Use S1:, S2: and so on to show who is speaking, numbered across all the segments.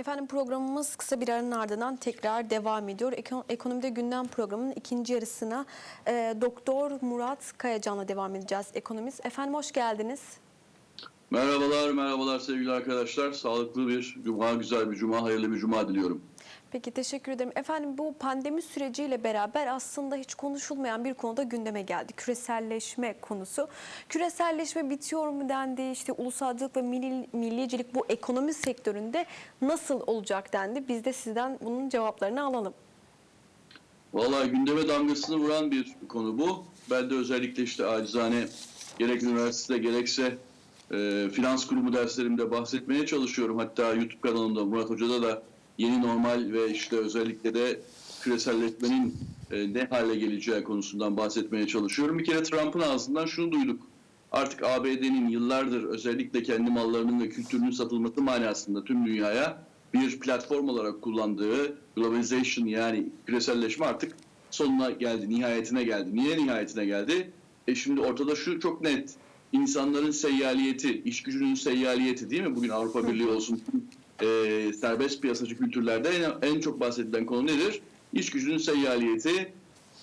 S1: Efendim programımız kısa bir aranın ardından tekrar devam ediyor. Eko- Ekonomide Gündem programının ikinci yarısına e, Doktor Murat Kayacan'la devam edeceğiz. Ekonomist. Efendim hoş geldiniz.
S2: Merhabalar, merhabalar sevgili arkadaşlar. Sağlıklı bir cuma, güzel bir cuma, hayırlı bir cuma diliyorum.
S1: Peki teşekkür ederim. Efendim bu pandemi süreciyle beraber aslında hiç konuşulmayan bir konuda gündeme geldi. Küreselleşme konusu. Küreselleşme bitiyor mu dendi? İşte ulusalcılık ve milli, milliyetçilik bu ekonomi sektöründe nasıl olacak dendi. Biz de sizden bunun cevaplarını alalım.
S2: Vallahi gündeme damgasını vuran bir konu bu. Ben de özellikle işte acizane gerek üniversitede gerekse e, finans kurumu derslerimde bahsetmeye çalışıyorum. Hatta YouTube kanalımda Murat Hoca'da da yeni normal ve işte özellikle de küreselleşmenin e, ne hale geleceği konusundan bahsetmeye çalışıyorum. Bir kere Trump'ın ağzından şunu duyduk. Artık ABD'nin yıllardır özellikle kendi mallarının ve kültürünün satılması manasında tüm dünyaya bir platform olarak kullandığı globalization yani küreselleşme artık sonuna geldi, nihayetine geldi. Niye nihayetine geldi? E şimdi ortada şu çok net. İnsanların seyyaliyeti, iş gücünün seyyaliyeti değil mi? Bugün Avrupa Birliği olsun, e, serbest piyasacı kültürlerde en, en çok bahsedilen konu nedir? İş gücünün seyyaliyeti.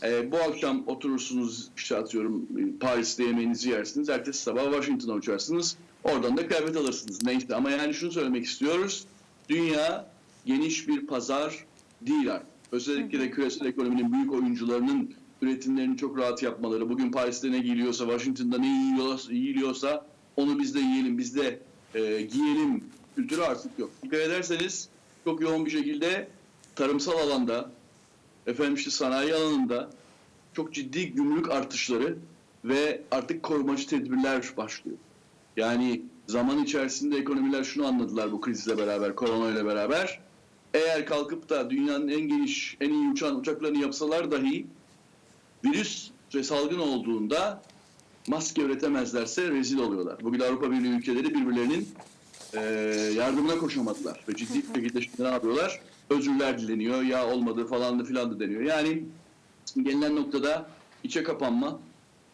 S2: E, bu akşam oturursunuz işte atıyorum Paris'te yemeğinizi yersiniz. Ertesi sabah Washington'a uçarsınız. Oradan da kıyafet alırsınız. Neyse ama yani şunu söylemek istiyoruz. Dünya geniş bir pazar değil artık. Özellikle de küresel ekonominin büyük oyuncularının üretimlerini çok rahat yapmaları. Bugün Paris'te ne giyiliyorsa, Washington'da ne yiyiliyorsa onu biz de yiyelim, biz de e, giyelim kültürü artık yok. Dikkat ederseniz çok yoğun bir şekilde tarımsal alanda, efendim işte sanayi alanında çok ciddi gümrük artışları ve artık korumacı tedbirler başlıyor. Yani zaman içerisinde ekonomiler şunu anladılar bu krizle beraber, korona ile beraber. Eğer kalkıp da dünyanın en geniş, en iyi uçan uçaklarını yapsalar dahi virüs ve salgın olduğunda maske üretemezlerse rezil oluyorlar. Bugün Avrupa Birliği ülkeleri birbirlerinin e, yardımına koşamadılar. Ve ciddi bir şekilde şimdi ne yapıyorlar? Özürler dileniyor, ya olmadı falan da filan da deniyor. Yani gelinen noktada içe kapanma,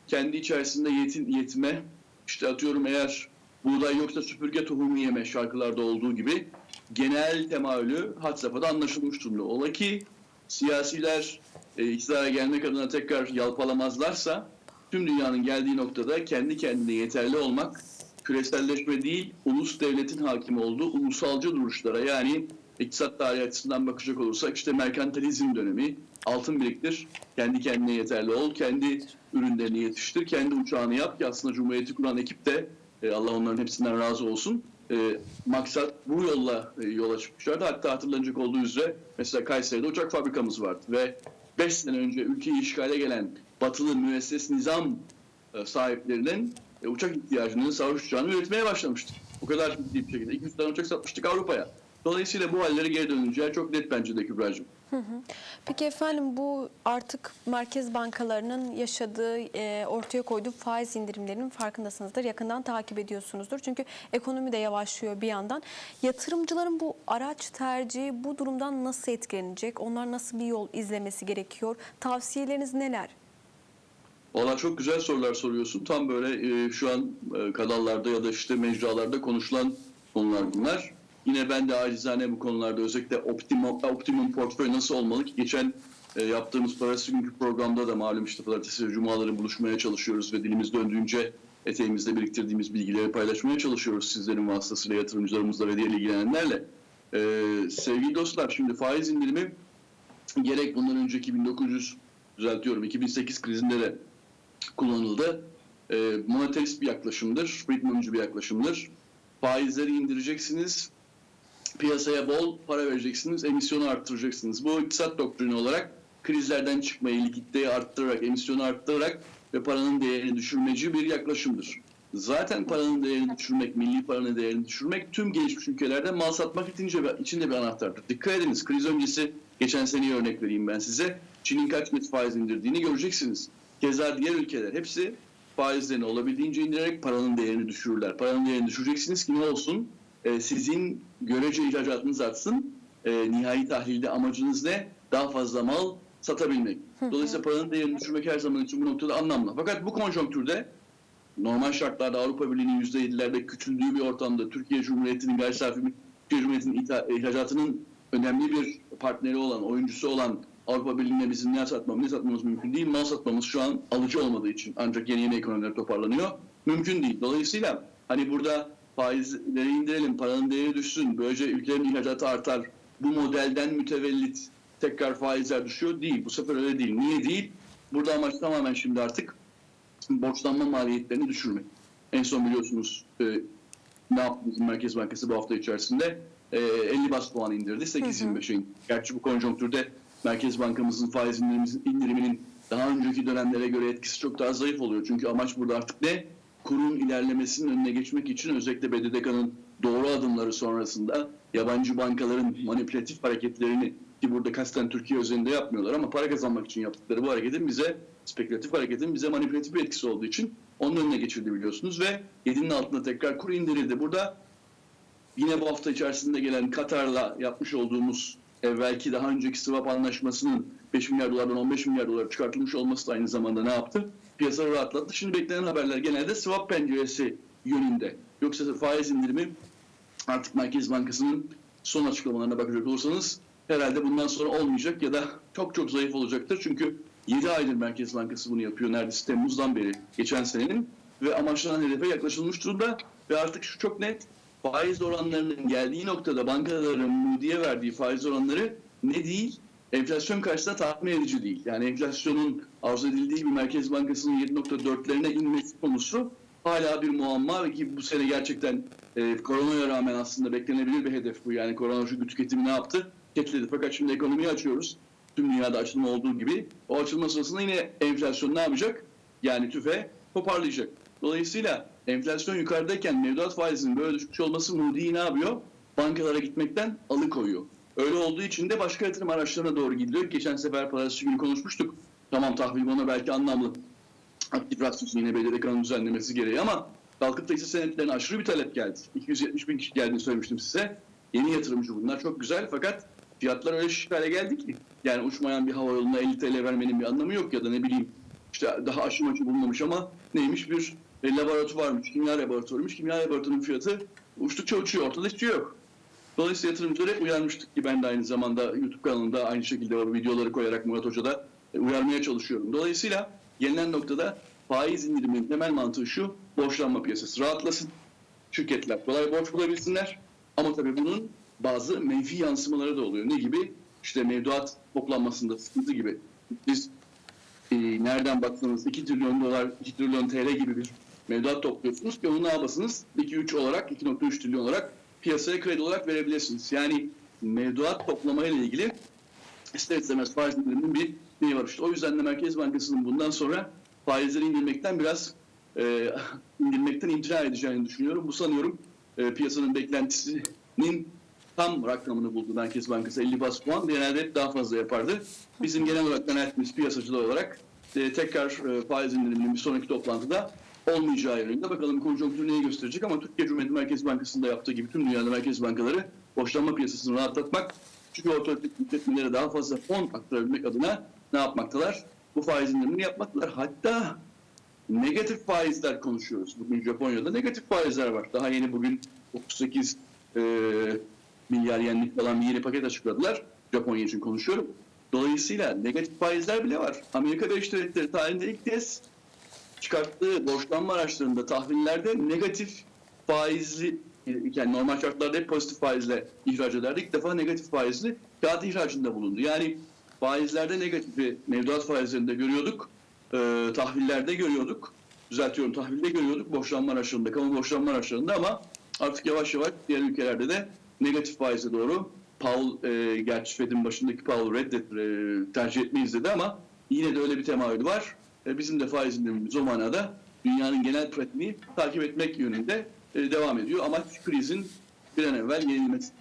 S2: kendi içerisinde yetin, yetme, işte atıyorum eğer buğday yoksa süpürge tohumu yeme şarkılarda olduğu gibi genel temayülü had safhada anlaşılmış durumda. Ola ki siyasiler e, iktidara gelmek adına tekrar yalpalamazlarsa tüm dünyanın geldiği noktada kendi kendine yeterli olmak küreselleşme değil, ulus devletin hakim olduğu ulusalcı duruşlara yani iktisat tarihi açısından bakacak olursak işte merkantilizm dönemi, altın biriktir, kendi kendine yeterli ol, kendi ürünlerini yetiştir, kendi uçağını yap ki aslında Cumhuriyeti kuran ekip de e, Allah onların hepsinden razı olsun. E, maksat bu yolla e, yola çıkmışlardı. Hatta hatırlanacak olduğu üzere mesela Kayseri'de uçak fabrikamız vardı ve 5 sene önce ülkeyi işgale gelen batılı müesses nizam e, sahiplerinin e, uçak ihtiyacını, savaş uçağını üretmeye başlamıştık. O kadar ciddi bir şekilde. 200 tane uçak satmıştık Avrupa'ya. Dolayısıyla bu hallere geri dönüleceği çok net bence de Kübra'cığım.
S1: Peki efendim bu artık merkez bankalarının yaşadığı, e, ortaya koyduğu faiz indirimlerinin farkındasınızdır. Yakından takip ediyorsunuzdur. Çünkü ekonomi de yavaşlıyor bir yandan. Yatırımcıların bu araç tercihi bu durumdan nasıl etkilenecek? Onlar nasıl bir yol izlemesi gerekiyor? Tavsiyeleriniz neler?
S2: Valla çok güzel sorular soruyorsun. Tam böyle e, şu an e, kanallarda ya da işte mecralarda konuşulan konular bunlar. Yine ben de acizane bu konularda özellikle optimum, optimum portföy nasıl olmalı ki geçen e, yaptığımız parası günkü programda da malum işte pazartesi ve cumaları buluşmaya çalışıyoruz ve dilimiz döndüğünce eteğimizde biriktirdiğimiz bilgileri paylaşmaya çalışıyoruz sizlerin vasıtasıyla yatırımcılarımızla ve diğer ilgilenenlerle. E, sevgili dostlar şimdi faiz indirimi gerek bundan önceki 1900 düzeltiyorum 2008 krizinde de kullanıldı. E, monetarist bir yaklaşımdır, Friedman'cı bir yaklaşımdır. Faizleri indireceksiniz, piyasaya bol para vereceksiniz, emisyonu arttıracaksınız. Bu iktisat doktrini olarak krizlerden çıkmayı, likiditeyi arttırarak, emisyonu arttırarak ve paranın değerini düşürmeci bir yaklaşımdır. Zaten paranın değerini düşürmek, milli paranın değerini düşürmek tüm gelişmiş ülkelerde mal satmak içince, içinde bir anahtardır. Dikkat ediniz kriz öncesi geçen seneyi örnek vereyim ben size. Çin'in kaç net faiz indirdiğini göreceksiniz. Keza diğer ülkeler hepsi faizlerini olabildiğince indirerek paranın değerini düşürürler. Paranın değerini düşüreceksiniz ki ne olsun? Ee, sizin görece ihracatınız artsın. Ee, nihai tahlilde amacınız ne? Daha fazla mal satabilmek. Dolayısıyla paranın değerini düşürmek her zaman için bu noktada anlamlı. Fakat bu konjonktürde normal şartlarda Avrupa Birliği'nin %7'lerde küçüldüğü bir ortamda Türkiye Cumhuriyeti'nin gayri safi Cumhuriyeti'nin ihracatının önemli bir partneri olan, oyuncusu olan Avrupa Birliği'ne bizim ne satmamız, ne satmamız mümkün değil. Mal satmamız şu an alıcı olmadığı için ancak yeni yeni ekonomiler toparlanıyor. Mümkün değil. Dolayısıyla hani burada faizleri indirelim, paranın değeri düşsün, böylece ülkelerin ihracatı artar. Bu modelden mütevellit tekrar faizler düşüyor değil. Bu sefer öyle değil. Niye değil? Burada amaç tamamen şimdi artık borçlanma maliyetlerini düşürmek. En son biliyorsunuz e, ne yaptı bizim Merkez Bankası bu hafta içerisinde? E, 50 bas puan indirdi 8.25'e. Gerçi bu konjonktürde Merkez Bankamızın faiz indiriminin daha önceki dönemlere göre etkisi çok daha zayıf oluyor. Çünkü amaç burada artık ne? Kurun ilerlemesinin önüne geçmek için özellikle BDDK'nın doğru adımları sonrasında yabancı bankaların manipülatif hareketlerini ki burada kasten Türkiye özelinde yapmıyorlar ama para kazanmak için yaptıkları bu hareketin bize spekülatif hareketin bize manipülatif bir etkisi olduğu için onun önüne geçildi biliyorsunuz ve 7'nin altında tekrar kur indirildi. Burada yine bu hafta içerisinde gelen Katar'la yapmış olduğumuz evvelki daha önceki swap anlaşmasının 5 milyar dolardan 15 milyar dolara çıkartılmış olması da aynı zamanda ne yaptı? Piyasaları rahatlattı. Şimdi beklenen haberler genelde swap penceresi yönünde. Yoksa faiz indirimi artık Merkez Bankası'nın son açıklamalarına bakacak olursanız herhalde bundan sonra olmayacak ya da çok çok zayıf olacaktır. Çünkü 7 aydır Merkez Bankası bunu yapıyor neredeyse Temmuz'dan beri geçen senenin ve amaçlanan hedefe yaklaşılmış durumda ve artık şu çok net faiz oranlarının geldiği noktada bankaların Moody'ye verdiği faiz oranları ne değil? Enflasyon karşısında tahmin edici değil. Yani enflasyonun arzu edildiği gibi Merkez Bankası'nın 7.4'lerine inmesi konusu hala bir muamma ki bu sene gerçekten e, koronaya rağmen aslında beklenebilir bir hedef bu. Yani korona çünkü tüketimi ne yaptı? Tetikledi. Fakat şimdi ekonomiyi açıyoruz. Tüm dünyada açılma olduğu gibi. O açılma sırasında yine enflasyon ne yapacak? Yani tüfe toparlayacak. Dolayısıyla enflasyon yukarıdayken mevduat faizinin böyle düşmüş olması Moody'yi ne yapıyor? Bankalara gitmekten alıkoyuyor. Öyle olduğu için de başka yatırım araçlarına doğru gidiyor. Geçen sefer pazartesi günü konuşmuştuk. Tamam tahvil bana belki anlamlı. Aktif rasyosu yine BDDK'nın düzenlemesi gereği ama kalkıp da hisse senetlerine aşırı bir talep geldi. 270 bin kişi geldiğini söylemiştim size. Yeni yatırımcı bunlar çok güzel fakat fiyatlar öyle şişik hale geldi ki. Yani uçmayan bir hava yoluna 50 TL vermenin bir anlamı yok ya da ne bileyim işte daha aşı maçı bulunmamış ama neymiş bir e, laboratuvarmış, kimya laboratuvarıymış. Kimya laboratuvarının fiyatı uçtukça uçuyor, ortada hiçbir şey yok. Dolayısıyla yatırımcıları hep uyarmıştık ki ben de aynı zamanda YouTube kanalında aynı şekilde o videoları koyarak Murat Hoca'da e, uyarmaya çalışıyorum. Dolayısıyla gelinen noktada faiz indiriminin temel mantığı şu, borçlanma piyasası rahatlasın. Şirketler kolay borç bulabilsinler. Ama tabii bunun bazı menfi yansımaları da oluyor. Ne gibi? İşte mevduat toplanmasında sıkıntı gibi. Biz e, nereden baksanız 2 trilyon dolar, 2 trilyon TL gibi bir mevduat topluyorsunuz ki onu ne yapasınız? 2-3 olarak, 2.3 trilyon olarak piyasaya kredi olarak verebilirsiniz. Yani mevduat toplamayla ilgili ister istemez faiz indiriminin bir neyi var işte. O yüzden de Merkez Bankası'nın bundan sonra faizleri indirmekten biraz e, indirmekten imtina edeceğini düşünüyorum. Bu sanıyorum e, piyasanın beklentisinin tam rakamını buldu Merkez Bankası 50 bas puan. Genelde hep daha fazla yapardı. Bizim genel olarak kanaatimiz piyasacılar olarak e, tekrar e, faiz indiriminin bir sonraki toplantıda olmayacağı yönünde. Bakalım konjonktür neyi gösterecek ama Türkiye Cumhuriyeti Merkez Bankası'nda yaptığı gibi tüm dünyada merkez bankaları borçlanma piyasasını rahatlatmak çünkü ortalık işletmelere daha fazla fon aktarabilmek adına ne yapmaktalar? Bu faiz indirimini yapmaktalar. Hatta negatif faizler konuşuyoruz. Bugün Japonya'da negatif faizler var. Daha yeni bugün 38 e, milyar yenlik falan bir yeni paket açıkladılar. Japonya için konuşuyorum. Dolayısıyla negatif faizler bile var. Amerika Birleşik Devletleri tarihinde ilk kez çıkarttığı borçlanma araçlarında tahvillerde negatif faizli yani normal şartlarda hep pozitif faizle ihraç ederdi. İlk defa negatif faizli kağıt ihracında bulundu. Yani faizlerde negatifi mevduat faizlerinde görüyorduk. E, tahvillerde görüyorduk. Düzeltiyorum tahvilde görüyorduk. Borçlanma araçlarında, kamu borçlanma araçlarında ama artık yavaş yavaş diğer ülkelerde de negatif faize doğru Paul, e, gerçi Fed'in başındaki Paul reddet, e, tercih etmeyiz dedi ama yine de öyle bir temayülü var. E, bizim de faiz indirimimiz o manada dünyanın genel pratiğini takip etmek yönünde e, devam ediyor. Ama krizin bir an evvel yenilmesi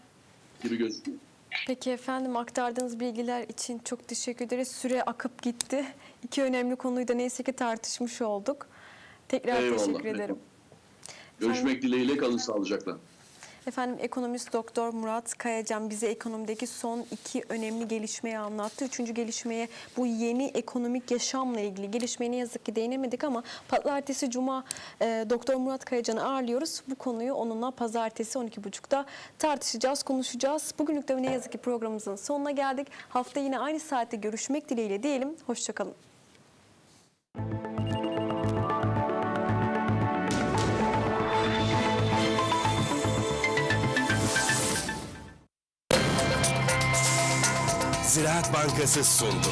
S2: gibi gözüküyor.
S1: Peki efendim aktardığınız bilgiler için çok teşekkür ederiz. Süre akıp gitti. İki önemli konuyu da neyse ki tartışmış olduk. Tekrar
S2: Eyvallah,
S1: teşekkür ederim.
S2: Görüşmek dileğiyle kalın sağlıcakla.
S1: Efendim ekonomist doktor Murat Kayacan bize ekonomideki son iki önemli gelişmeyi anlattı. Üçüncü gelişmeye bu yeni ekonomik yaşamla ilgili gelişmeye ne yazık ki değinemedik ama pazartesi cuma e, doktor Murat Kayacan'ı ağırlıyoruz. Bu konuyu onunla pazartesi 12.30'da tartışacağız, konuşacağız. Bugünlük de ne yazık ki programımızın sonuna geldik. Hafta yine aynı saatte görüşmek dileğiyle diyelim. Hoşçakalın.
S3: Ziraat Bankası sundu.